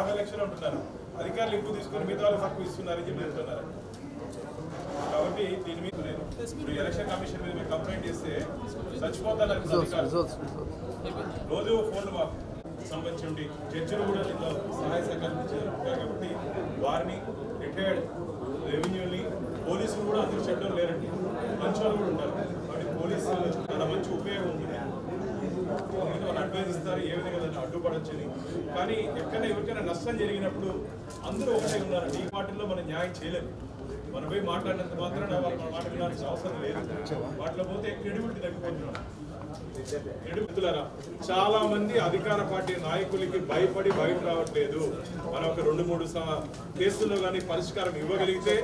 యాభై లక్షలు ఉంటున్నారు అధికారులు ఎక్కువ తీసుకొని మిగతా వాళ్ళు తక్కువ ఇస్తున్నారని చెప్పి చెప్తున్నారు కాబట్టి దీని మీద నేను ఇప్పుడు ఎలక్షన్ కమిషన్ మీద మీరు కంప్లైంట్ చేస్తే చచ్చిపోతాను రోజు ఫోన్లు మాకు సంబంధించి జడ్జిలు కూడా దీంట్లో సహాయ సహకారం ఇచ్చారు. కాబట్టి వారిని రిటైర్డ్ రెవెన్యూని పోలీసులు కూడా అందరూ చెడ్డలు లేరండి మంచి వాళ్ళు కూడా ఉంటారు. కాబట్టి పోలీసులు చాలా మంచి ఉపయోగం ఉంది. వాళ్ళు అడ్వైజ్ ఇస్తారు ఏ విధంగా దాన్ని అడ్డుపడొచ్చని. కానీ ఎక్కడైనా ఎవరికైనా నష్టం జరిగినప్పుడు అందరూ ఒకటే ఉన్నారండి. ఈ పార్టీలో మనం న్యాయం చేయలేము మనం పోయి మాట్లాడినంత మాత్రాన వాళ్ళు మన మాట వినాల్సిన అవసరం లేదు. వాటిలో పోతే క్రెడిబిలిటీ తగ్గిపోతున్నాం మిత్రులారా చాలా మంది అధికార పార్టీ నాయకులకి భయపడి బయట రావట్లేదు. మనం ఒక రెండు మూడు కేసుల్లో కానీ పరిష్కారం ఇవ్వగలిగితే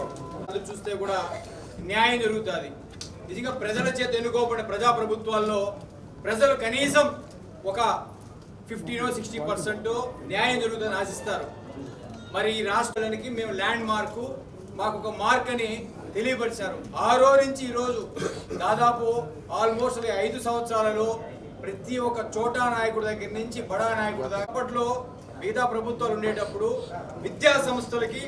అది చూస్తే కూడా న్యాయం జరుగుతుంది. నిజంగా ప్రజల చేత ఎన్నుకోబడిన ప్రజా ప్రభుత్వాల్లో ప్రజలు కనీసం ఒక ఫిఫ్టీనో సిక్స్టీ పర్సెంట్ న్యాయం జరుగుతుందని ఆశిస్తారు. మరి ఈ రాష్ట్రానికి మేము ల్యాండ్ మార్కు మాకు ఒక మార్క్ అని తెలియపరిచారు. ఆ రోజు నుంచి ఈరోజు దాదాపు ఆల్మోస్ట్ ఐదు సంవత్సరాలలో ప్రతి ఒక్క చోటా నాయకుడి దగ్గర నుంచి బడా నాయకుడి దాకా అప్పట్లో మిగతా ప్రభుత్వాలు ఉండేటప్పుడు విద్యా సంస్థలకి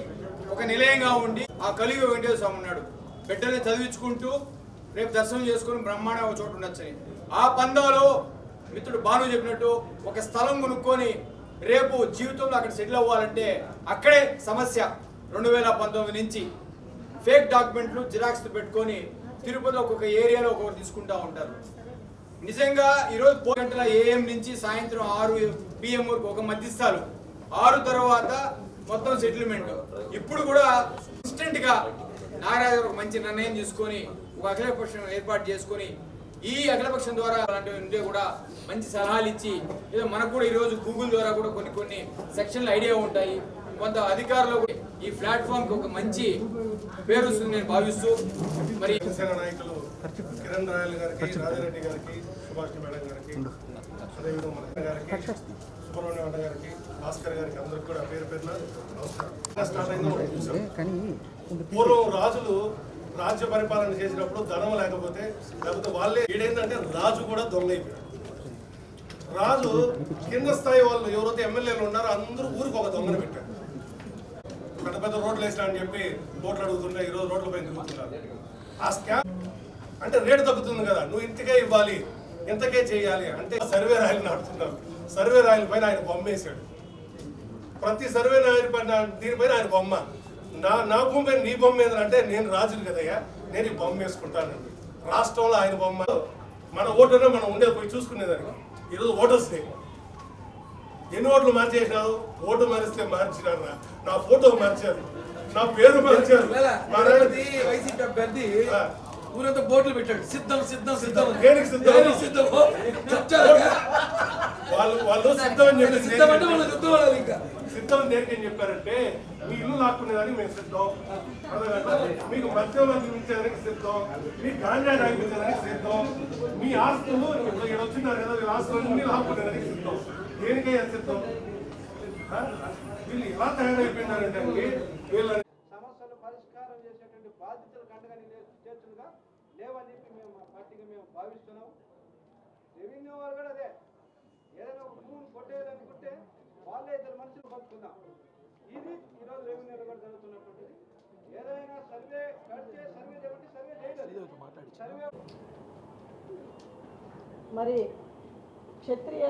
ఒక నిలయంగా ఉండి ఆ కలియుగ వెంకటేశ్వర స్వామి ఉన్నాడు. బిడ్డల్ని చదివించుకుంటూ రేపు దర్శనం చేసుకుని బ్రహ్మాండ ఒక చోటు ఉండొచ్చని. ఆ పందాలో మిత్రుడు భాను చెప్పినట్టు ఒక స్థలం కొనుక్కొని రేపు జీవితంలో అక్కడ సెటిల్ అవ్వాలంటే అక్కడే సమస్య. రెండు వేల పంతొమ్మిది నుంచి ఫేక్ డాక్యుమెంట్లు జిరాక్స్ పెట్టుకొని తిరుపతి ఒక్కొక్క ఏరియాలో ఒక్కొక్కరు తీసుకుంటా ఉంటారు. నిజంగా ఈరోజు పో గంటల ఏఎం నుంచి సాయంత్రం ఆరు పిఎం వరకు ఒక మధ్యస్థాలు ఆరు తర్వాత మొత్తం సెటిల్మెంట్. ఇప్పుడు కూడా ఇన్స్టెంట్గా నాగరాజు ఒక మంచి నిర్ణయం తీసుకొని ఒక అఖిలపక్షం ఏర్పాటు చేసుకొని ఈ అఖిలపక్షం ద్వారా అలాంటివి ఉంటే కూడా మంచి సలహాలు ఇచ్చి ఏదో మనకు కూడా ఈరోజు గూగుల్ ద్వారా కూడా కొన్ని కొన్ని సెక్షన్లు ఐడియా ఉంటాయి. కొంత అధికారులు కూడా ఈ ప్లాట్ఫామ్కి ఒక మంచి పేరు వస్తుంది నేను భావిస్తూ మరి జనసేన నాయకులు కిరణ్ రాయల్ గారికి రాజారెడ్డి గారికి సుభాష్ మేడం గారికి అదేవిధంగా గారికి సుబ్రహ్మణ్యం అన్న గారికి భాస్కర్ గారికి అందరికి కూడా పేరు పేరున నమస్కారం. పూర్వం రాజులు రాజ్య పరిపాలన చేసినప్పుడు ధనం లేకపోతే లేకపోతే వాళ్ళే ఏడైందంటే రాజు కూడా దొంగ అయిపోయాడు రాజు కింద స్థాయి వాళ్ళు ఎవరైతే ఎమ్మెల్యేలు ఉన్నారో అందరూ ఊరికి ఒక దొంగను పెట్టారు. పెద్ద పెద్ద రోడ్లు వేసినా అని చెప్పి ఓట్లు అడుగుతుంటే ఈ రోజు రోడ్లపై తిరుగుతున్నారు ఆ స్కామ్ అంటే రేటు తగ్గుతుంది కదా నువ్వు ఇంతకే ఇవ్వాలి ఇంతకే చేయాలి అంటే సర్వే రాయలు నాడుతున్నారు సర్వే రాయల పైన ఆయన బొమ్మ వేశాడు. ప్రతి సర్వే రాయల పైన దీనిపైన ఆయన బొమ్మ. నా నా భూమి నీ బొమ్మ ఏంటంటే నేను రాజుని కదయ్యా. నేను ఈ బొమ్మ వేసుకుంటానండి రాష్ట్రంలో ఆయన బొమ్మ మన ఓటునే మనం ఉండేది పోయి చూసుకునేదానికి. ఈరోజు ఓటర్స్ డే. ఎన్ని ఓట్లు మార్చేసినావు? ఓటు మారిస్తే మార్చినారు? నా. నా ఫోటో మార్చారు. నా పేరు మార్చారు. మా. ఊరంతా బోర్డులు పెట్టాడు సిద్ధం సిద్ధం సిద్ధం. దేనికి సిద్ధం? దేనికి సిద్ధం చెప్తారు వాళ్ళు వాళ్ళు సిద్ధం అని చెప్పి సిద్ధం అంటే వాళ్ళకి యుద్ధం వాళ్ళది ఇంకా సిద్ధం దేనికి ఏం చెప్పారంటే మీ ఇల్లు లాక్కునేదానికి మేము సిద్ధం? మీకు మద్యం అందించేదానికి సిద్ధం మీ గాంజా తాగించేదానికి సిద్ధం మీ ఆస్తులు ఇక్కడ వచ్చినారు కదా వీళ్ళ ఆస్తులన్నీ లాక్కునేదానికి సిద్ధం దేనికయ్యా సిద్ధం? వీళ్ళు ఎలా తయారైపోయినారంటే వీళ్ళ సమస్యలు పరిష్కారం చేసేటువంటి బాధ్యతలు కండగని చేతులుగా లేవని చెప్పి మేము మా పార్టీగా మేము భావిస్తున్నాం. రెవెన్యూ వాళ్ళు కూడా అదే. ఏదైనా ఒక భూమిని కొట్టేయాలనుకుంటే వాళ్ళే ఇద్దరు మనుషులు బతుకుందాం ఇది ఈరోజు రెవెన్యూలో కూడా జరుగుతున్నటువంటిది. ఏదైనా సర్వే కడితే సర్వే చేయమంటే సర్వే చేయలేదు సర్వే మరి క్షత్రియ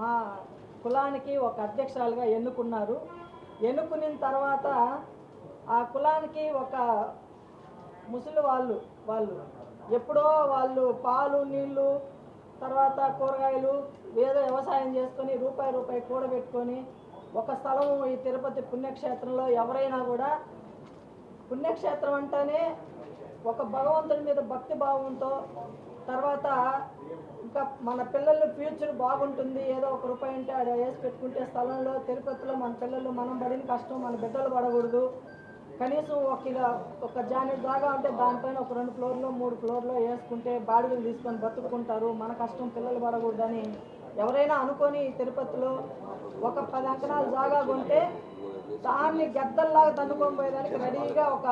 మా కులానికి ఒక అధ్యక్షురాలుగా ఎన్నుకున్నారు. ఎన్నుకున్న తర్వాత ఆ కులానికి ఒక ముసలి వాళ్ళు వాళ్ళు. ఎప్పుడో వాళ్ళు పాలు నీళ్ళు తర్వాత కూరగాయలు ఏదో వ్యవసాయం చేసుకొని రూపాయి రూపాయి కూడబెట్టుకొని ఒక స్థలం ఈ తిరుపతి పుణ్యక్షేత్రంలో ఎవరైనా కూడా పుణ్యక్షేత్రం అంటేనే ఒక భగవంతుడి మీద భక్తి భావంతో తర్వాత ఇంకా మన పిల్లల ఫ్యూచర్ బాగుంటుంది. ఏదో ఒక రూపాయి ఉంటే ఆడ వేసి పెట్టుకుంటే స్థలంలో తిరుపతిలో మన పిల్లలు మనం పడిన కష్టం మన బిడ్డలు పడకూడదు. కనీసం ఒక ఇలా ఒక జానెట్ దాగా ఉంటే దానిపైన ఒక రెండు ఫ్లోర్లో మూడు ఫ్లోర్లో వేసుకుంటే బాడీలు తీసుకొని బతుకుంటారు మన కష్టం పిల్లలు పడకూడదని ఎవరైనా అనుకొని తిరుపతిలో ఒక పది అంకణాలు జాగా కొంటే దాన్ని గద్దల్లాగా తన్నుకొని పోయేదానికి రెడీగా ఒక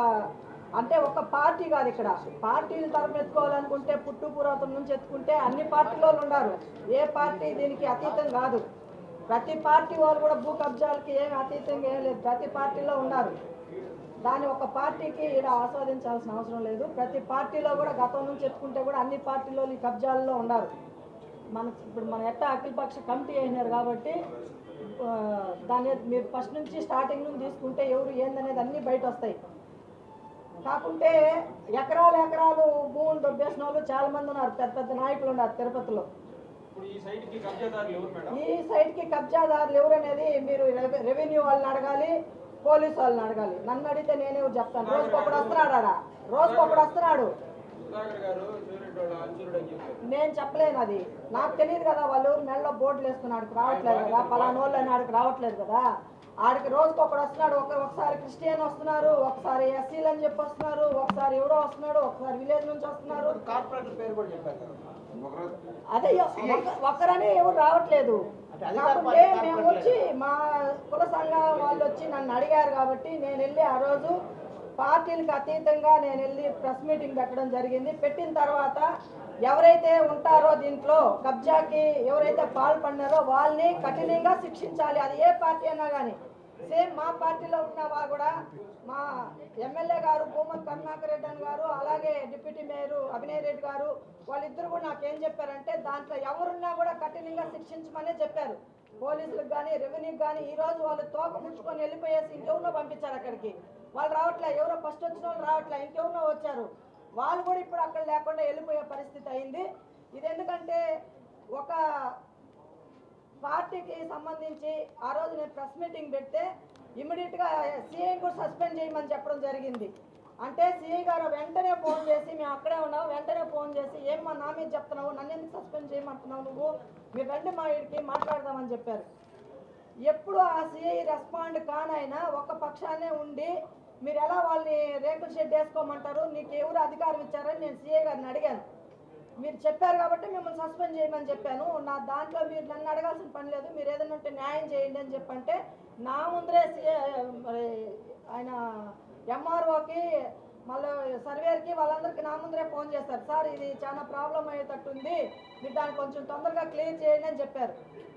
అంటే ఒక పార్టీ కాదు ఇక్కడ. పార్టీలు తరం ఎత్తుకోవాలనుకుంటే పుట్టు పురాతం నుంచి ఎత్తుకుంటే అన్ని పార్టీలో ఉన్నారు ఏ పార్టీ దీనికి అతీతం కాదు. ప్రతి పార్టీ వాళ్ళు కూడా భూ కబ్జాలకి ఏమి అతీతంగా ఏం లేదు. ప్రతి పార్టీలో ఉన్నారు. దాని ఒక పార్టీకి ఈడ ఆస్వాదించాల్సిన అవసరం లేదు. ప్రతి పార్టీలో కూడా గతం నుంచి చెప్పుకుంటే కూడా అన్ని పార్టీలో ఈ కబ్జాల్లో ఉన్నారు. మన ఇప్పుడు మన ఎట్టా అఖిలపక్ష కమిటీ అయినారు కాబట్టి దాని మీరు ఫస్ట్ నుంచి స్టార్టింగ్ నుంచి తీసుకుంటే ఎవరు ఏందనేది అన్నీ బయట వస్తాయి కాకుంటే ఎకరాలు ఎకరాలు భూములు దొబ్బేసిన వాళ్ళు చాలా మంది ఉన్నారు. పెద్ద పెద్ద నాయకులు ఉన్నారు తిరుపతిలో. ఈ సైట్కి కబ్జాదారులు ఎవరు అనేది మీరు రెవె- రెవెన్యూ వాళ్ళని అడగాలి. పోలీసు వాళ్ళని అడగాలి. నన్ను అడిగితే నేనే చెప్తాను. రోజుకొకడు వస్తున్నాడు ఆడ రోజుకొకడు వస్తున్నాడు. నేను చెప్పలేను అది. నాకు తెలియదు కదా వాళ్ళు మెడలో బోర్డులు వేసుకుని ఆడికి రావట్లేదు కదా. పలానా వాళ్ళు అని ఆడికి రావట్లేదు కదా. ఆడికి రోజుకి ఒకడు వస్తున్నాడు. ఒక ఒకసారి క్రిస్టియన్ వస్తున్నారు ఒకసారి ఎస్సీలు అని చెప్పి వస్తున్నారు ఒకసారి ఎవడో వస్తున్నాడు ఒకసారి విలేజ్ నుంచి వస్తున్నారు. కార్పొరేటర్ పేరు కూడా చెప్పారు కదా అదే ఒక్కరని ఎవరు రావట్లేదు. మేము వచ్చి మా కుల సంఘం వాళ్ళు వచ్చి నన్ను అడిగారు కాబట్టి నేను వెళ్ళి ఆ రోజు పార్టీలకు అతీతంగా నేను వెళ్ళి ప్రెస్ మీటింగ్ పెట్టడం జరిగింది. పెట్టిన తర్వాత ఎవరైతే ఉంటారో దీంట్లో కబ్జాకి ఎవరైతే పాల్పడినారో వాళ్ళని కఠినంగా శిక్షించాలి. అది ఏ పార్టీ అయినా కానీ సేమ్ మా పార్టీలో ఉన్న కూడా మా ఎమ్మెల్యే గారు భూమన్ కరుణాకర్ రెడ్డి గారు అలాగే డిప్యూటీ మేయర్ అభినయ్ రెడ్డి గారు వాళ్ళిద్దరు కూడా నాకేం చెప్పారంటే దాంట్లో ఎవరున్నా కూడా కఠినంగా శిక్షించమనే చెప్పారు. పోలీసులకు కానీ రెవెన్యూకి కానీ ఈ రోజు వాళ్ళు తోక ముచ్చుకొని వెళ్ళిపోయేసి ఇంకెవరినో పంపించారు అక్కడికి. వాళ్ళు రావట్లే ఎవరో ఫస్ట్ వచ్చిన వాళ్ళు రావట్లే ఇంకెవరినో వచ్చారు. వాళ్ళు కూడా ఇప్పుడు అక్కడ లేకుండా వెళ్ళిపోయే పరిస్థితి అయింది. ఇది ఎందుకంటే ఒక పార్టీకి సంబంధించి ఆ రోజు నేను ప్రెస్ మీటింగ్ పెడితే ఇమీడియట్గా సిఐ కూడా సస్పెండ్ చేయమని చెప్పడం జరిగింది. అంటే సిఐ గారు వెంటనే ఫోన్ చేసి మేము అక్కడే ఉన్నాం వెంటనే ఫోన్ చేసి ఏం మా నా మీద చెప్తున్నావు? నన్ను ఎందుకు సస్పెండ్ చేయమంటున్నావు నువ్వు? మీరు రండి మా ఇడికి మాట్లాడదామని చెప్పారు. ఎప్పుడు ఆ సీఐ రెస్పాండ్ కానైనా ఒక పక్షానే ఉండి మీరు ఎలా వాళ్ళని రేకుల షెడ్ వేసుకోమంటారు? నీకు ఎవరు అధికారం ఇచ్చారని నేను సిఐ గారిని అడిగాను. మీరు చెప్పారు కాబట్టి మిమ్మల్ని సస్పెండ్ చేయమని చెప్పాను. నా దాంట్లో మీరు నన్ను అడగాల్సిన పని లేదు. మీరు ఏదైనా ఉంటే న్యాయం చేయండి అని చెప్పంటే నా ముందరే ఆయన ఎంఆర్ఓకి మళ్ళీ సర్వేర్కి వాళ్ళందరికీ నా ముందరే ఫోన్ చేస్తారు. సార్ ఇది చాలా ప్రాబ్లం అయ్యేటట్టుంది. మీరు దాన్ని కొంచెం తొందరగా క్లియర్ చేయండి అని చెప్పారు.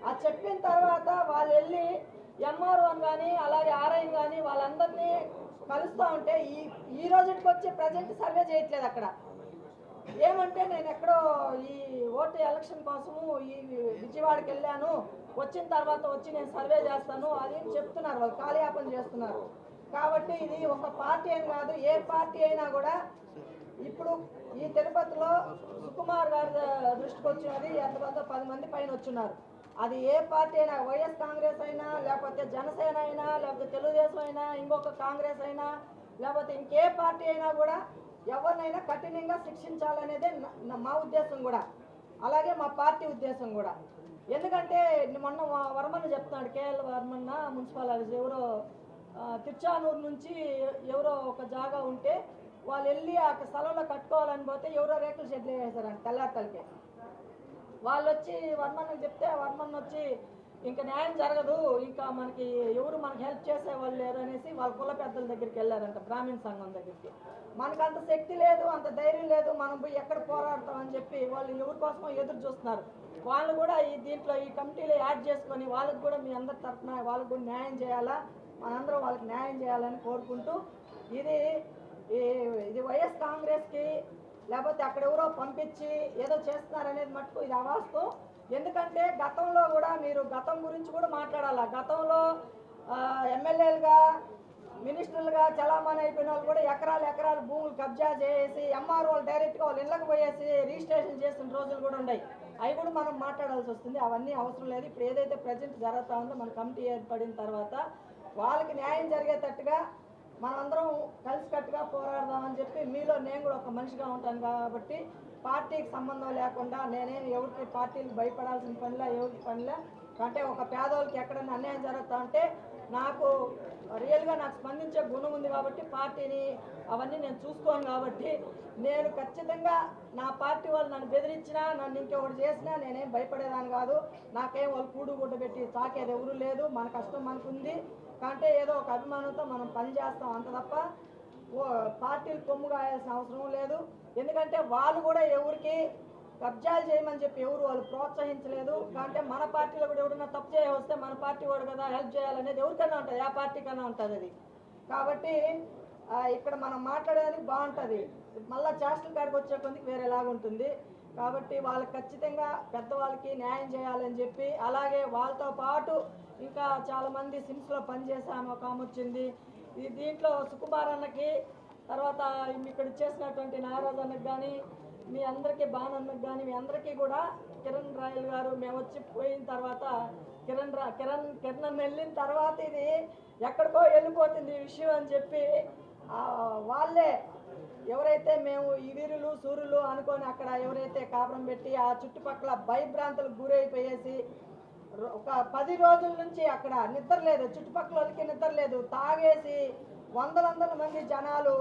అది చెప్పిన తర్వాత వాళ్ళు వెళ్ళి ఎంఆర్ఓని కానీ అలాగే ఆర్ఐని కానీ వాళ్ళందరినీ కలుస్తూ ఉంటే ఈ ఈ రోజుకి వచ్చి ప్రజెంట్ సర్వే చేయట్లేదు అక్కడ. ఏమంటే నేను ఎక్కడో ఈ ఓటు ఎలక్షన్ కోసము ఈ విజయవాడకి వెళ్ళాను. వచ్చిన తర్వాత వచ్చి నేను సర్వే చేస్తాను. అది అని చెప్తున్నారు. వాళ్ళు కాలయాపన చేస్తున్నారు. కాబట్టి ఇది ఒక పార్టీ అని కాదు ఏ పార్టీ అయినా కూడా ఇప్పుడు ఈ తిరుపతిలో సుకుమార్ గారి దృష్టికి వచ్చినది ఎంతమంది పది మంది పైన వచ్చున్నారు అది ఏ పార్టీ అయినా వైఎస్ కాంగ్రెస్ అయినా లేకపోతే జనసేన అయినా లేకపోతే తెలుగుదేశం అయినా ఇంకొక కాంగ్రెస్ అయినా లేకపోతే ఇంకే పార్టీ అయినా కూడా ఎవరినైనా కఠినంగా శిక్షించాలనేదే నా- మా ఉద్దేశం కూడా. అలాగే మా పార్టీ ఉద్దేశం కూడా. ఎందుకంటే మొన్న వర్మన్న చెప్తున్నాడు కేఎల్ వర్మన్న మున్సిపల్ ఆఫీస్ ఎవరో ఆ, తిరుచానూరు నుంచి ఎవరో ఒక జాగా ఉంటే వాళ్ళు వెళ్ళి ఆ స్థలంలో కట్టుకోవాలని పోతే ఎవరో రేకుల షెడ్లు వేసారంట తెల్లారితలకి వాళ్ళు వచ్చి వర్మన్నకి చెప్తే వర్మన్ వచ్చి ఇంకా న్యాయం జరగదు. ఇంకా మనకి ఎవరు మనకి హెల్ప్ చేసే వాళ్ళు లేరు అనేసి వాళ్ళ కుల పెద్దల దగ్గరికి వెళ్ళారంట బ్రాహ్మణ సంఘం దగ్గరికి. మనకు అంత శక్తి లేదు అంత ధైర్యం లేదు మనం పోయి ఎక్కడ పోరాడతాం అని చెప్పి వాళ్ళు ఎవరి కోసమో ఎదురు చూస్తున్నారు. వాళ్ళు కూడా ఈ దీంట్లో ఈ కమిటీలో యాడ్ చేసుకొని వాళ్ళకి కూడా మీ అందరి తరఫున వాళ్ళకి కూడా న్యాయం చేయాలా? మనందరం వాళ్ళకి న్యాయం చేయాలని కోరుకుంటూ ఇది ఈ- ఇది వైఎస్ కాంగ్రెస్కి లేకపోతే అక్కడ ఎవరో పంపించి ఏదో చేస్తున్నారు అనేది మటుకు ఇది అవాస్తవం. ఎందుకంటే గతంలో కూడా మీరు గతం గురించి కూడా మాట్లాడాలి? గతంలో ఎమ్మెల్యేలుగా మినిస్టర్లుగా చలామణి అయిపోయిన వాళ్ళు కూడా ఎకరాలు ఎకరాలు భూములు కబ్జా చేసి ఎంఆర్ఓలు డైరెక్ట్గా వాళ్ళు ఇళ్ళకి పోయేసి రిజిస్ట్రేషన్ చేసిన రోజులు కూడా ఉన్నాయి. అవి కూడా మనం మాట్లాడాల్సి వస్తుంది. అవన్నీ అవసరం లేదు. ఇప్పుడు ఏదైతే ప్రజెంట్ జరుగుతూ ఉందో మన కమిటీ ఏర్పడిన తర్వాత వాళ్ళకి న్యాయం జరిగేటట్టుగా మనమందరం కలిసికట్టుగా పోరాడదామని చెప్పి మీలో నేను కూడా ఒక మనిషిగా ఉంటాను కాబట్టి పార్టీకి సంబంధం లేకుండా నేనేం ఎవరికి పార్టీలు భయపడాల్సిన పనిలా ఎవరికి పనిలా? అంటే ఒక పేదోళ్ళకి ఎక్కడైనా అన్యాయం జరుగుతా అంటే నాకు రియల్గా నాకు స్పందించే గుణం ఉంది కాబట్టి పార్టీని అవన్నీ నేను చూసుకోను కాబట్టి నేను ఖచ్చితంగా నా పార్టీ వాళ్ళు నన్ను బెదిరించినా నన్ను ఇంకొకటి చేసినా నేనేం భయపడేదాన్ని కాదు. నాకేం వాళ్ళు కూడు గుడ్డ పెట్టి తాకేది ఎవరు లేదు. మన కష్టం మనకుంది కంటే ఏదో ఒక అభిమానంతో మనం పని చేస్తాం అంత తప్ప. ఓ పార్టీలు కొమ్ము కాయాల్సిన అవసరం లేదు. ఎందుకంటే వాళ్ళు కూడా ఎవరికి కబ్జాలు చేయమని చెప్పి ఎవరు వాళ్ళు ప్రోత్సహించలేదు. అంటే మన పార్టీలో కూడా ఎవరైనా తప్పు చేయ వస్తే మన పార్టీ వాడు కదా హెల్ప్ చేయాలనేది ఎవరికైనా ఉంటుంది. ఆ పార్టీకైనా ఉంటుంది అది. కాబట్టి ఇక్కడ మనం మాట్లాడేది బాగుంటుంది. మళ్ళీ చేష్టల కాడికి వచ్చే కొద్దికి వేరేలాగా ఉంటుంది. కాబట్టి వాళ్ళకి ఖచ్చితంగా పెద్దవాళ్ళకి న్యాయం చేయాలని చెప్పి అలాగే వాళ్ళతో పాటు ఇంకా చాలామంది సిమ్స్లో పనిచేసే ఆమె ఒక ఆమె వచ్చింది. దీంట్లో సుకుమార్ అన్నకి తర్వాత ఇక్కడ చేసినటువంటి నాగరాజు కానీ మీ అందరికీ బాణన్నకు కానీ మీ అందరికీ కూడా కిరణ్ రాయల్ గారు మేము వచ్చి పోయిన తర్వాత కిరణ్ రా కిరణ్ కిరణ్ వెళ్ళిన తర్వాత ఇది ఎక్కడికో వెళ్ళిపోతుంది ఈ విషయం అని చెప్పి వాళ్ళే ఎవరైతే మేము ఈ వీరులు సూర్యులు అనుకొని అక్కడ ఎవరైతే కాపురం పెట్టి ఆ చుట్టుపక్కల భయభ్రాంతులకు గురైపోయేసి రో- ఒక పది రోజుల నుంచి అక్కడ నిద్ర లేదు చుట్టుపక్కల వాళ్ళకి నిద్ర లేదు తాగేసి వందల వందల మంది జనాలు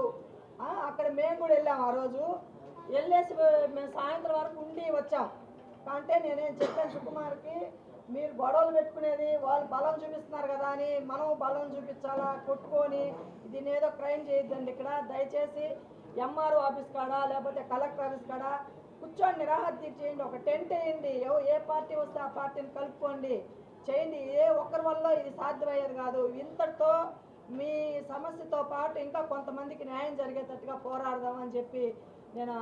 అక్కడ మేము కూడా వెళ్ళాం ఆ రోజు. వెళ్ళేసి మేము సాయంత్రం వరకు ఉండి వచ్చాం. అంటే నేనేం చెప్పాను సుకుమార్కి మీరు గొడవలు పెట్టుకునేది వాళ్ళు బలం చూపిస్తున్నారు కదా అని మనం బలం చూపించాలా కొట్టుకొని దీన్ని ఏదో క్రైమ్ చేయొద్దండి ఇక్కడ. దయచేసి ఎంఆర్ఓ ఆఫీస్ కాడా లేకపోతే కలెక్టర్ ఆఫీస్ కాడా కూర్చొని నిరాహత్య చేయండి ఒక టెంట్ వేయండి ఏ పార్టీ వస్తే ఆ పార్టీని కలుపుకోండి చేయండి ఏ ఒక్కరి వల్ల ఇది సాధ్యమయ్యేది కాదు. ఇంతటితో మీ సమస్యతో పాటు ఇంకా కొంతమందికి న్యాయం జరిగేటట్టుగా పోరాడదామని చెప్పి నేను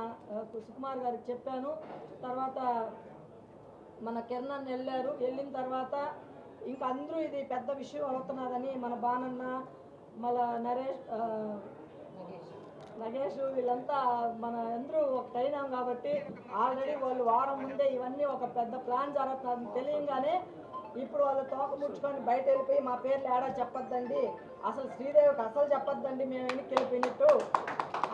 సుకుమార్ గారికి చెప్పాను. తర్వాత మన కిరణ్ వెళ్ళారు. వెళ్ళిన తర్వాత ఇంకా అందరూ ఇది పెద్ద విషయం అవుతున్నదని మన బానన్న మన నరేష్ నగేష్ వీళ్ళంతా మన అందరూ ఒకటైనాం కాబట్టి ఆల్రెడీ వాళ్ళు వారం ముందే ఇవన్నీ ఒక పెద్ద ప్లాన్ జరుగుతుందని తెలియంగానే ఇప్పుడు వాళ్ళు తోక ముడుచుకొని బయట వెళ్ళిపోయి మా పేర్లు ఏడా చెప్పొద్దండి. అసలు శ్రీదేవికి అసలు చెప్పొద్దండి మేము వెనక్కి వెళ్ళిపోయినట్టు?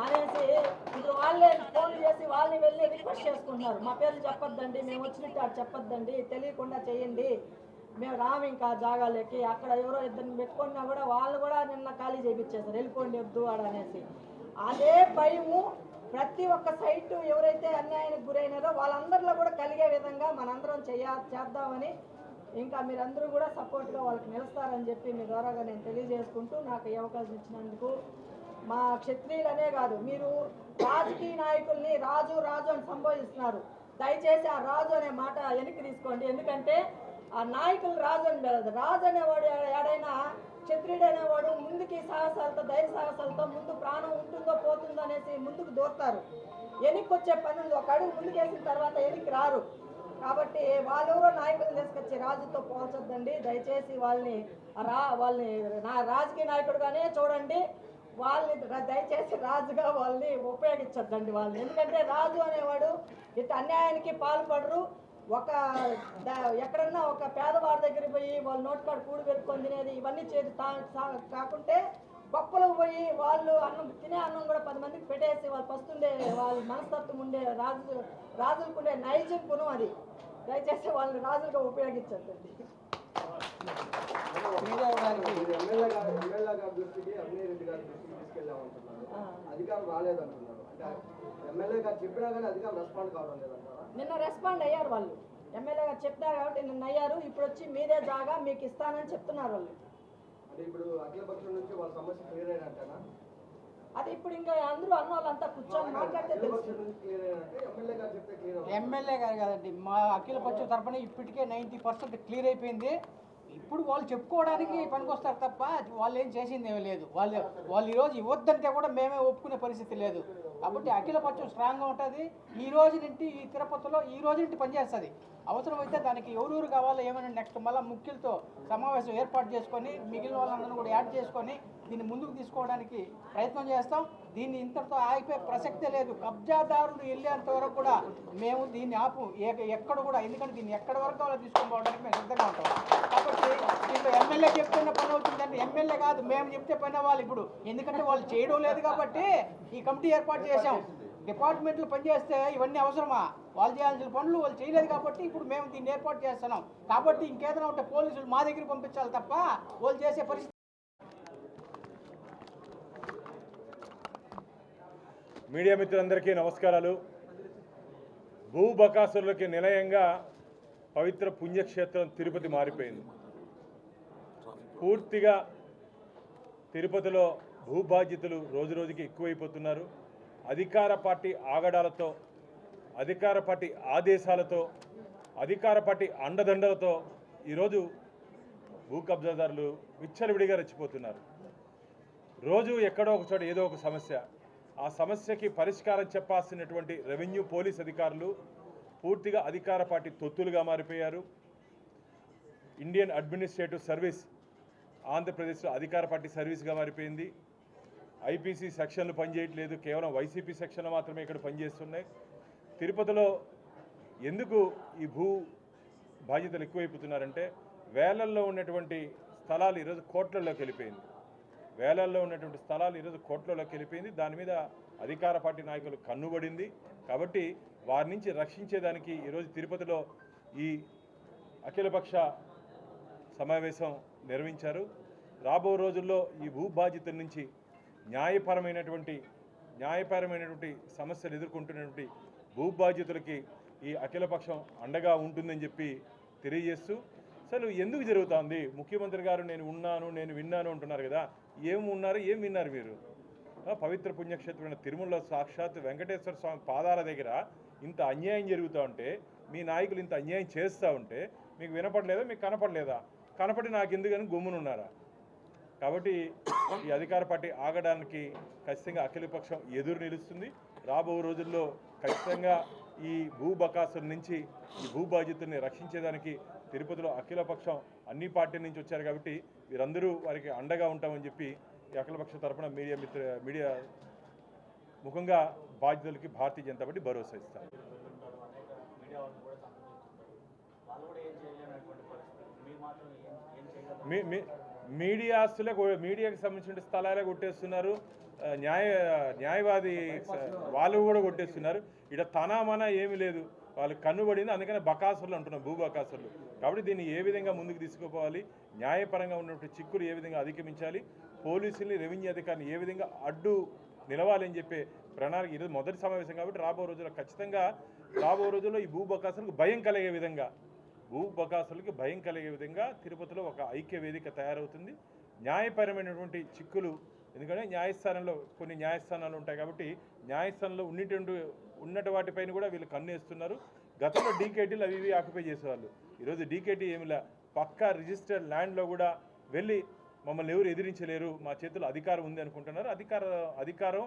అనేసి ఇప్పుడు వాళ్ళే ఫోన్ చేసి వాళ్ళని వెళ్ళి రిక్వెస్ట్ చేసుకుంటున్నారు. మా పేర్లు చెప్పొద్దండి మేము వచ్చినట్టు అది చెప్పొద్దండి తెలియకుండా చేయండి. మేము రాము ఇంకా జాగాలకి. అక్కడ ఎవరో ఇద్దరిని పెట్టుకున్నా కూడా వాళ్ళు కూడా నిన్న ఖాళీ చేయించేస్తారు వెళ్ళిపోండి వద్దు వాడు అనేసి. అదే భయము ప్రతి ఒక్క సైటు ఎవరైతే అన్యాయానికి గురైనారో వాళ్ళందరిలో కూడా కలిగే విధంగా మనందరం చేయ చేద్దామని ఇంకా మీరందరూ కూడా సపోర్ట్గా వాళ్ళకి నిలుస్తారని చెప్పి మీ ద్వారాగా నేను తెలియజేసుకుంటూ నాకు ఈ అవకాశం ఇచ్చినందుకు మా క్షత్రియులనే కాదు మీరు రాజకీయ నాయకుల్ని రాజు రాజు అని సంబోధిస్తున్నారు. దయచేసి ఆ రాజు అనే మాట వెనక్కి తీసుకోండి. ఎందుకంటే ఆ నాయకులు రాజు అని పిలవదు. రాజు అనేవాడు ఎడైనా ఏడైనా క్షత్రియుడు అనేవాడు ముందుకి సాహసాలతో ధైర్య సాహసాలతో ముందు ప్రాణం ఉంటుందో పోతుందో అనేసి ముందుకు దూరతారు. వెనక్కి వచ్చే పనులు ఒక అడుగు ముందుకేసిన తర్వాత వెనక్కి రారు. కాబట్టి వాళ్ళెవరో నాయకులు తీసుకొచ్చి రాజుతో పోల్చొద్దండి. దయచేసి వాళ్ళని రా వాళ్ళని నా రాజకీయ నాయకుడుగానే చూడండి. వాళ్ళని దయచేసి రాజుగా వాళ్ళని ఉపయోగించొద్దండి వాళ్ళని. ఎందుకంటే రాజు అనేవాడు ఇటు అన్యాయానికి పాల్పడరు. ఒక ఎక్కడన్నా ఒక పేదవాడి దగ్గర పోయి వాళ్ళు నోటికాడ కూడి పెట్టుకొని తినేది ఇవన్నీ చేసి తా- కాకుంటే గొప్పలకు పోయి వాళ్ళు అన్నం తినే అన్నం కూడా పది మందికి పెట్టేసి వాళ్ళు పస్తుండే వాళ్ళ మనస్తత్వం ఉండే రాజు రాజులకు ఉండే నైజం గుణం అది. దయచేసి వాళ్ళని రాజులుగా ఉపయోగించద్దండి ఎమ్మెల్యే గారు. అధికారం రాలేదంటున్నారు. అంటే ఎమ్మెల్యే చెప్పినా కానీ అధికారం రెస్పాండ్ కావడం లేదంటారా? నిన్న రెస్పాండ్ అయ్యారు వాళ్ళు. ఎమ్మెల్యే గారు చెప్తారు కాబట్టి నిన్న అయ్యారు. ఇప్పుడు వచ్చి మీదే జాగా మీకు ఇస్తానని చెప్తున్నారు వాళ్ళు. అంటే ఇప్పుడు అఖిల పక్షం నుంచి వాళ్ళ సమస్య క్లియర్ అయినట్టేనా? అది ఇప్పుడు ఇంకా అందరూ అన్న వాళ్ళంతా కూర్చొని మాట్లాడితే తెలుసు. ఎమ్మెల్యే గారు కదండి మా అఖిల పక్షం తరపున ఇప్పటికే నైంటీ పర్సెంట్ క్లియర్ అయిపోయింది. ఇప్పుడు వాళ్ళు చెప్పుకోవడానికి పనికొస్తారు తప్ప వాళ్ళు ఏం చేసింది ఏమీ లేదు. వాళ్ళు వాళ్ళు ఈరోజు ఇవ్వద్దంటే కూడా మేమే ఒప్పుకునే పరిస్థితి లేదు. కాబట్టి అఖిల పక్షం స్ట్రాంగ్గా ఉంటుంది. ఈ రోజు నుండి ఈ తిరుపతిలో ఈ రోజు నుండి పనిచేస్తుంది. అవసరమైతే దానికి ఎవరూరు కావాలో ఏమైనా నెక్స్ట్ మళ్ళీ ముఖ్యులతో సమావేశం ఏర్పాటు చేసుకొని మిగిలిన వాళ్ళందరూ కూడా యాడ్ చేసుకొని దీన్ని ముందుకు తీసుకోవడానికి ప్రయత్నం చేస్తాం. దీన్ని ఇంతటితో ఆగిపోయే ప్రసక్తే లేదు. కబ్జాదారులు వెళ్ళేంత వరకు కూడా మేము దీన్ని ఆపు ఎక్కడ కూడా ఎందుకంటే దీన్ని ఎక్కడ వరకు అలా తీసుకొని పోవడానికి మేము సిద్ధంగా ఉంటాం. కాబట్టి ఎమ్మెల్యే చెప్తున్న పని అవుతుందంటే ఎమ్మెల్యే కాదు మేము చెప్తే పని అవ్వాలి ఇప్పుడు. ఎందుకంటే వాళ్ళు చేయడం లేదు కాబట్టి ఈ కమిటీ ఏర్పాటు చేశాం. డిపార్ట్మెంట్లు పనిచేస్తే ఇవన్నీ అవసరమా? వాళ్ళు చేయాల్సిన పనులు వాళ్ళు చేయలేదు కాబట్టి ఇప్పుడు మేము దీన్ని ఏర్పాటు చేస్తున్నాం. కాబట్టి ఇంకేదైనా ఉంటే పోలీసులు మా దగ్గర పంపించాలి తప్ప వాళ్ళు చేసే పరిస్థితి మీడియా మిత్రులందరికీ నమస్కారాలు. భూబకాసురులకి నిలయంగా పవిత్ర పుణ్యక్షేత్రం తిరుపతి మారిపోయింది. పూర్తిగా తిరుపతిలో భూబాధ్యతలు రోజురోజుకి ఎక్కువైపోతున్నారు. అధికార పార్టీ ఆగడాలతో అధికార పార్టీ ఆదేశాలతో అధికార పార్టీ అండదండలతో ఈరోజు భూ కబ్జాదారులు విచ్చలవిడిగా రెచ్చిపోతున్నారు. రోజు ఎక్కడో ఒక చోట ఏదో ఒక సమస్య. ఆ సమస్యకి పరిష్కారం చెప్పాల్సినటువంటి రెవెన్యూ పోలీస్ అధికారులు పూర్తిగా అధికార పార్టీ తొత్తులుగా మారిపోయారు. ఇండియన్ అడ్మినిస్ట్రేటివ్ సర్వీస్ ఆంధ్రప్రదేశ్లో అధికార పార్టీ సర్వీస్గా మారిపోయింది. ఐపీసీ సెక్షన్లు పనిచేయట్లేదు. కేవలం వైసీపీ సెక్షన్లు మాత్రమే ఇక్కడ పనిచేస్తున్నాయి. తిరుపతిలో ఎందుకు ఈ భూ బాధ్యతలు ఎక్కువైపోతున్నారంటే వేలల్లో ఉన్నటువంటి స్థలాలు ఈరోజు కోట్లలోకి వెళ్ళిపోయింది. వేలల్లో ఉన్నటువంటి స్థలాలు ఈరోజు కోట్లలోకి వెళ్ళిపోయింది. దాని మీద అధికార పార్టీ నాయకులు కన్నుబడింది. కాబట్టి వారి నుంచి రక్షించేదానికి ఈరోజు తిరుపతిలో ఈ అఖిలపక్ష సమావేశం నిర్వహించారు. రాబో రోజుల్లో ఈ భూ బాధ్యతల నుంచి న్యాయపరమైనటువంటి న్యాయపరమైనటువంటి సమస్యలు ఎదుర్కొంటున్నటువంటి భూ బాధ్యతలకి ఈ అఖిలపక్షం అండగా ఉంటుందని చెప్పి తెలియజేస్తూ అసలు ఎందుకు జరుగుతోంది? ముఖ్యమంత్రి గారు నేను ఉన్నాను నేను విన్నాను అంటున్నారు కదా ఏం ఉన్నారు ఏం విన్నారు మీరు? పవిత్ర పుణ్యక్షేత్రమైన తిరుమలలో సాక్షాత్ వెంకటేశ్వర స్వామి పాదాల దగ్గర ఇంత అన్యాయం జరుగుతూ ఉంటే మీ నాయకులు ఇంత అన్యాయం చేస్తూ ఉంటే మీకు వినపడలేదా మీకు కనపడలేదా? కనపడి నాకు ఎందుకని గమ్మునున్నారా? కాబట్టి ఈ అధికార పార్టీ ఆగడానికి ఖచ్చితంగా అఖిలపక్షం ఎదురు నిలుస్తుంది. రాబో రోజుల్లో ఖచ్చితంగా ఈ భూ బకాసుల నుంచి ఈ భూ బాధ్యతల్ని రక్షించేదానికి తిరుపతిలో అఖిలపక్షం అన్ని పార్టీల నుంచి వచ్చారు కాబట్టి వీరందరూ వారికి అండగా ఉంటామని చెప్పి ఈ అఖిలపక్ష తరపున మీడియా మిత్ర మీడియా ముఖంగా బాధ్యతలకి భారతీయ జనతా పార్టీ భరోసా ఇస్తారు. మీరు మాత్రం మీడియా ఆస్తులే మీడియాకి సంబంధించిన స్థలాలే కొట్టేస్తున్నారు. న్యాయ న్యాయవాది వాళ్ళు కూడా కొట్టేస్తున్నారు. ఇక్కడ తన మన ఏమి లేదు. వాళ్ళు కన్నుబడింది అందుకనే బకాసులు అంటున్నారు భూ బకాసులు కాబట్టి దీన్ని ఏ విధంగా ముందుకు తీసుకుపోవాలి? న్యాయపరంగా ఉన్నటువంటి చిక్కులు ఏ విధంగా అధిగమించాలి? పోలీసుల్ని రెవెన్యూ అధికారిని ఏ విధంగా అడ్డు నిలవాలని చెప్పే ప్రణాళిక ఈరోజు మొదటి సమావేశం కాబట్టి రాబో రోజుల్లో ఖచ్చితంగా రాబో రోజుల్లో ఈ భూ బకాసులకు భయం కలిగే విధంగా భూబకాసులకి భయం కలిగే విధంగా తిరుపతిలో ఒక ఐక్య వేదిక తయారవుతుంది. న్యాయపరమైనటువంటి చిక్కులు ఎందుకంటే న్యాయస్థానంలో కొన్ని న్యాయస్థానాలు ఉంటాయి కాబట్టి న్యాయస్థానంలో ఉన్నటువంటి ఉన్నటి వాటిపైన కూడా వీళ్ళు కన్నేస్తున్నారు. గతంలో డీకేటీలు అవి ఇవి ఆక్యుపై చేసేవాళ్ళు. ఈరోజు డీకేటీ ఏమిలా పక్కా రిజిస్టర్డ్ ల్యాండ్లో కూడా వెళ్ళి మమ్మల్ని ఎవరు ఎదిరించలేరు మా చేతిలో అధికారం ఉంది అనుకుంటున్నారు. అధికార అధికారం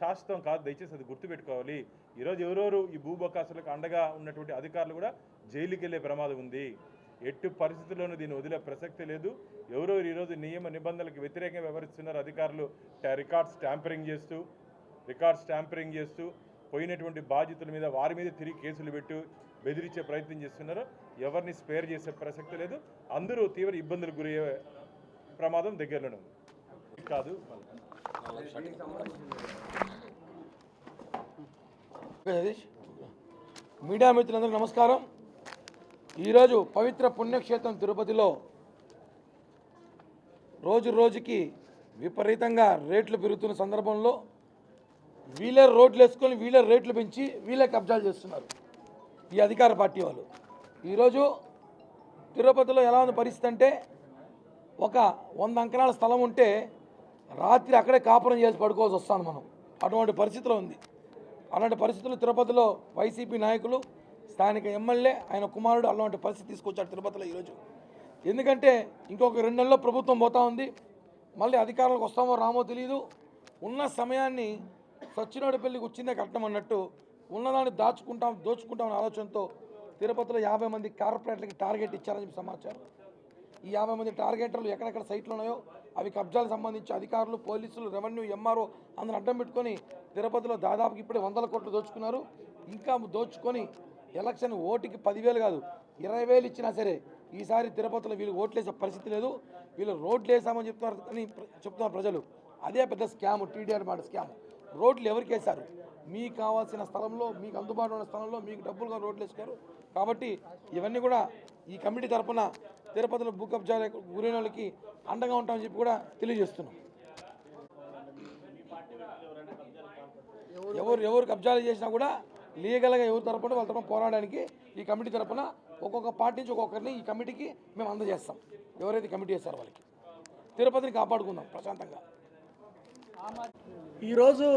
శాశ్వతం కాదు దయచేసి అది గుర్తుపెట్టుకోవాలి. ఈరోజు ఎవరెవరు ఈ భూబకాసులకు అండగా ఉన్నటువంటి అధికారులు కూడా జైలుకి వెళ్ళే ప్రమాదం ఉంది. ఎట్టి పరిస్థితుల్లోనూ దీన్ని వదిలే ప్రసక్తి లేదు. ఎవరెవరు ఈరోజు నియమ నిబంధనలకు వ్యతిరేకంగా వ్యవహరిస్తున్నారు అధికారులు రికార్డ్స్ ట్యాంపరింగ్ చేస్తూ రికార్డ్స్ ట్యాంపరింగ్ చేస్తూ పోయినటువంటి బాధ్యతల మీద వారి మీద తిరిగి కేసులు పెట్టు బెదిరించే ప్రయత్నం చేస్తున్నారు. ఎవరిని స్పేర్ చేసే ప్రసక్తి లేదు. అందరూ తీవ్ర ఇబ్బందులకు గురయ్యే ప్రమాదం దగ్గరలోనే ఉంది. కాదు. మీడియా మిత్రులందరికీ నమస్కారం. ఈరోజు పవిత్ర పుణ్యక్షేత్రం తిరుపతిలో రోజు రోజుకి విపరీతంగా రేట్లు పెరుగుతున్న సందర్భంలో వీళ్ళే రోడ్లు వేసుకొని వీళ్ళే రేట్లు పెంచి వీళ్ళే కబ్జాలు చేస్తున్నారు. ఈ అధికార పార్టీ వాళ్ళు. ఈరోజు తిరుపతిలో ఎలా ఉంది పరిస్థితి అంటే ఒక వంద అంకణాల స్థలం ఉంటే రాత్రి అక్కడే కాపురం చేసి పడుకోవాల్సి వస్తాను మనం. అటువంటి పరిస్థితిలో ఉంది. అలాంటి పరిస్థితులు తిరుపతిలో వైసీపీ నాయకులు స్థానిక ఎమ్మెల్యే ఆయన కుమారుడు అలాంటి పరిస్థితి తీసుకొచ్చాడు తిరుపతిలో ఈరోజు. ఎందుకంటే ఇంకొక రెండు నెలల్లో ప్రభుత్వం పోతా ఉంది. మళ్ళీ అధికారులకు వస్తామో రామో తెలియదు ఉన్న సమయాన్ని సచ్చినోడి పెళ్ళికి వచ్చిందే కట్టడం అన్నట్టు ఉన్నదాన్ని దాచుకుంటాం దోచుకుంటాం ఆలోచనతో తిరుపతిలో యాభై మంది కార్పొరేట్లకి టార్గెట్ ఇచ్చారని చెప్పి సమాచారం. ఈ యాభై మంది టార్గెటర్లు ఎక్కడెక్కడ సైట్లు ఉన్నాయో అవి కబ్జాలకు సంబంధించి అధికారులు పోలీసులు రెవెన్యూ ఎంఆర్ఓ అందరూ అడ్డం పెట్టుకొని తిరుపతిలో దాదాపుకి ఇప్పుడే వందల కోట్లు దోచుకున్నారు. ఇంకా దోచుకొని ఎలక్షన్ ఓటుకి పదివేలు కాదు ఇరవై వేలు ఇచ్చినా సరే ఈసారి తిరుపతిలో వీళ్ళు ఓట్లేసే పరిస్థితి లేదు. వీళ్ళు రోడ్లు వేసామని చెప్తున్నారు అని చెప్తున్నారు ప్రజలు. అదే పెద్ద స్కామ్ టీడీఆర్ మాట స్కామ్. రోడ్లు ఎవరికి వేశారు? మీకు కావాల్సిన స్థలంలో మీకు అందుబాటులో ఉన్న స్థలంలో మీకు డబ్బులుగా రోడ్లు వేసుకారు కాబట్టి ఇవన్నీ కూడా ఈ కమిటీ తరపున తిరుపతిలో భూ కబ్జాలకు గురైన వాళ్ళకి అండగా ఉంటామని చెప్పి కూడా తెలియజేస్తున్నాం. ఎవరు ఎవరు కబ్జాలు చేసినా కూడా లీగల్గా ఎవరి తరపున వాళ్ళ తరపున పోరాడడానికి ఈ కమిటీ తరపున ఒక్కొక్క పార్టీ నుంచి ఒక్కొక్కరిని ఈ కమిటీకి మేము అందజేస్తాం. ఎవరైతే కమిటీ చేస్తారో వాళ్ళకి. తిరుపతిని కాపాడుకుందాం ప్రశాంతంగా. ఈరోజు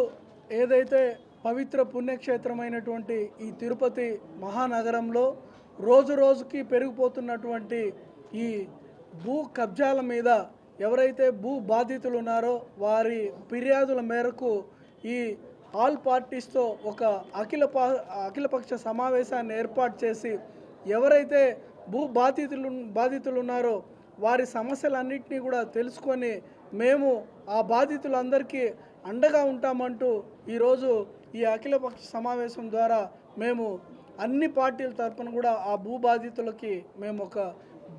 ఏదైతే పవిత్ర పుణ్యక్షేత్రమైనటువంటి ఈ తిరుపతి మహానగరంలో రోజు రోజుకి పెరిగిపోతున్నటువంటి ఈ భూ కబ్జాల మీద ఎవరైతే భూ బాధితులు ఉన్నారో వారి ఫిర్యాదుల మేరకు ఈ ఆల్ పార్టీస్తో ఒక అఖిల పా అఖిలపక్ష సమావేశాన్ని ఏర్పాటు చేసి ఎవరైతే భూ బాధితులు బాధితులు ఉన్నారో వారి సమస్యలన్నింటినీ కూడా తెలుసుకొని మేము ఆ బాధితులందరికీ అండగా ఉంటామంటూ ఈరోజు ఈ అఖిలపక్ష సమావేశం ద్వారా మేము అన్ని పార్టీల తరపున కూడా ఆ భూ బాధితులకి మేము ఒక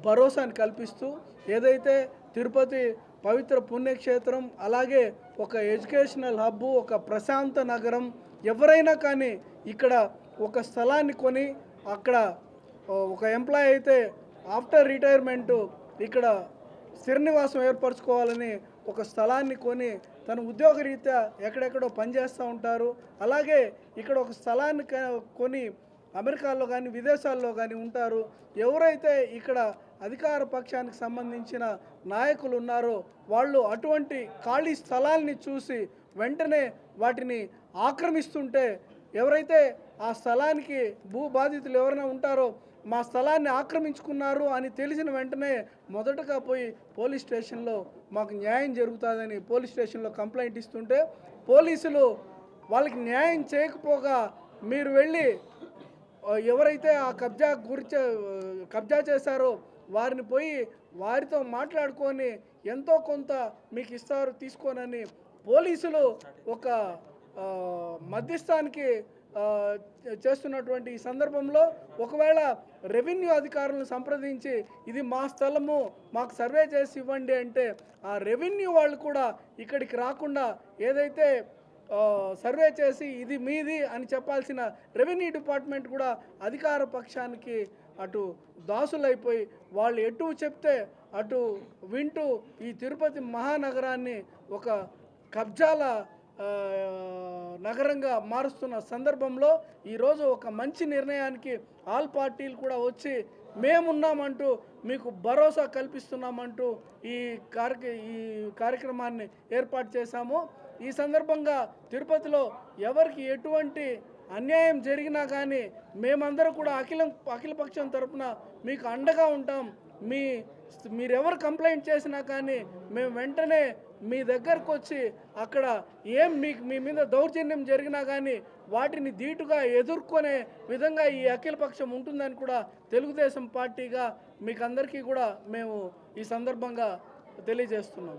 భరోసాని కల్పిస్తూ ఏదైతే తిరుపతి పవిత్ర పుణ్యక్షేత్రం అలాగే ఒక ఎడ్యుకేషనల్ హబ్బు ఒక ప్రశాంత నగరం ఎవరైనా కానీ ఇక్కడ ఒక స్థలాన్ని కొని అక్కడ ఒక ఎంప్లాయ్ అయితే ఆఫ్టర్ రిటైర్మెంటు ఇక్కడ శ్రీనివాసం ఏర్పరచుకోవాలని ఒక స్థలాన్ని కొని తన ఉద్యోగరీత్యా ఎక్కడెక్కడో పనిచేస్తూ ఉంటారు. అలాగే ఇక్కడ ఒక స్థలాన్ని కొని అమెరికాలో కానీ విదేశాల్లో కానీ ఉంటారు. ఎవరైతే ఇక్కడ అధికార పక్షానికి సంబంధించిన నాయకులు ఉన్నారో వాళ్ళు అటువంటి ఖాళీ స్థలాల్ని చూసి వెంటనే వాటిని ఆక్రమిస్తుంటే ఎవరైతే ఆ స్థలానికి భూ బాధితులు ఎవరైనా ఉంటారో మా స్థలాన్ని ఆక్రమించుకున్నారు అని తెలిసిన వెంటనే మొదటగా పోయి పోలీస్ స్టేషన్లో మాకు న్యాయం జరుగుతుందని పోలీస్ స్టేషన్లో కంప్లైంట్ ఇస్తుంటే పోలీసులు వాళ్ళకి న్యాయం చేయకపోగా మీరు వెళ్ళి ఎవరైతే ఆ కబ్జా గురిచే కబ్జా చేశారో వారిని పోయి వారితో మాట్లాడుకొని ఎంతో కొంత మీకు ఇస్తారు తీసుకోనని పోలీసులు ఒక మధ్యస్థానికి చేస్తున్నటువంటి ఈ సందర్భంలో ఒకవేళ రెవెన్యూ అధికారులను సంప్రదించి ఇది మా స్థలము మాకు సర్వే చేసి ఇవ్వండి అంటే ఆ రెవెన్యూ వాళ్ళు కూడా ఇక్కడికి రాకుండా ఏదైతే సర్వే చేసి ఇది మీది అని చెప్పాల్సిన రెవెన్యూ డిపార్ట్మెంట్ కూడా అధికార పక్షానికి అటు దాసులైపోయి వాళ్ళు ఎటు చెప్తే అటు వింటూ ఈ తిరుపతి మహానగరాన్ని ఒక కబ్జాల నగరంగా మారుస్తున్న సందర్భంలో ఈరోజు ఒక మంచి నిర్ణయానికి ఆల్ పార్టీలు కూడా వచ్చి మేమున్నామంటూ మీకు భరోసా కల్పిస్తున్నామంటూ ఈ కార్య ఈ కార్యక్రమాన్ని ఏర్పాటు చేశాము. ఈ సందర్భంగా తిరుపతిలో ఎవరికి ఎటువంటి అన్యాయం జరిగినా కానీ మేమందరం కూడా అఖిలం అఖిలపక్షం తరపున మీకు అండగా ఉంటాం. మీ మీరెవరు కంప్లైంట్ చేసినా కానీ మేము వెంటనే మీ దగ్గరకు వచ్చి అక్కడ ఏం మీకు మీ మీద దౌర్జన్యం జరిగినా కానీ వాటిని ధీటుగా ఎదుర్కొనే విధంగా ఈ అఖిలపక్షం ఉంటుందని కూడా తెలుగుదేశం పార్టీగా మీకు అందరికీ కూడా మేము ఈ సందర్భంగా తెలియజేస్తున్నాం.